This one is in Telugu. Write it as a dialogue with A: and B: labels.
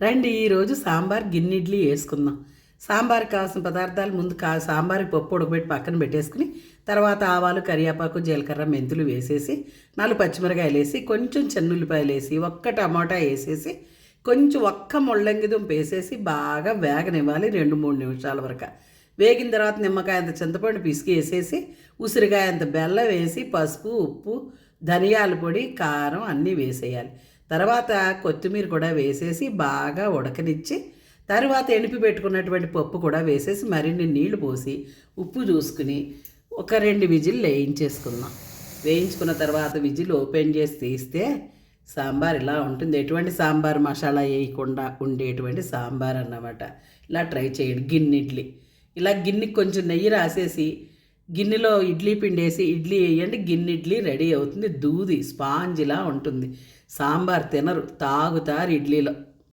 A: రండి ఈరోజు సాంబార్ గిన్నె ఇడ్లీ వేసుకుందాం. సాంబార్కి కావాల్సిన పదార్థాలు ముందు కా సాంబార్కి పప్పు ఉడకబెట్టి పక్కన పెట్టేసుకుని తర్వాత ఆవాలు కరివేపాకు జీలకర్ర మెంతులు వేసేసి నాలుగు పచ్చిమిరకాయలు వేసి కొంచెం చెన్నుల్లిపాయలు వేసి ఒక్క టమాటా వేసేసి కొంచెం ఒక్క ముళ్ళంగి దుంప వేసేసి బాగా వేగనివ్వాలి రెండు మూడు నిమిషాల వరకు. వేగిన తర్వాత నిమ్మకాయ అంత చింతపండు పిసికి వేసేసి ఉసిరికాయ అంత బెల్లం వేసి పసుపు ఉప్పు ధనియాల పొడి కారం అన్నీ వేసేయాలి. తర్వాత కొత్తిమీర కూడా వేసేసి బాగా ఉడకనిచ్చి తర్వాత ఎనిపి పెట్టుకున్నటువంటి పప్పు కూడా వేసేసి మరిన్ని నీళ్ళు పోసి ఉప్పు చూసుకుని ఒక రెండు విజిల్ వేయించేసుకుందాం. వేయించుకున్న తర్వాత విజిల్ ఓపెన్ చేసి తీస్తే సాంబార్ ఇలా ఉంటుంది. ఎటువంటి సాంబార్ మసాలా వేయకుండా ఉండేటువంటి సాంబార్ అన్నమాట. ఇలా ట్రై చేయండి. గిన్నె ఇడ్లీ. ఇలా గిన్నెకి కొంచెం నెయ్యి రాసేసి గిన్నెలో ఇడ్లీ పిండి వేసి ఇడ్లీ వేయండి గిన్నె ఇడ్లీ రెడీ అవుతుంది. దూది స్పాంజిలా ఉంటుంది. సాంబార్ తినరు తాగుతారు ఇడ్లీలో.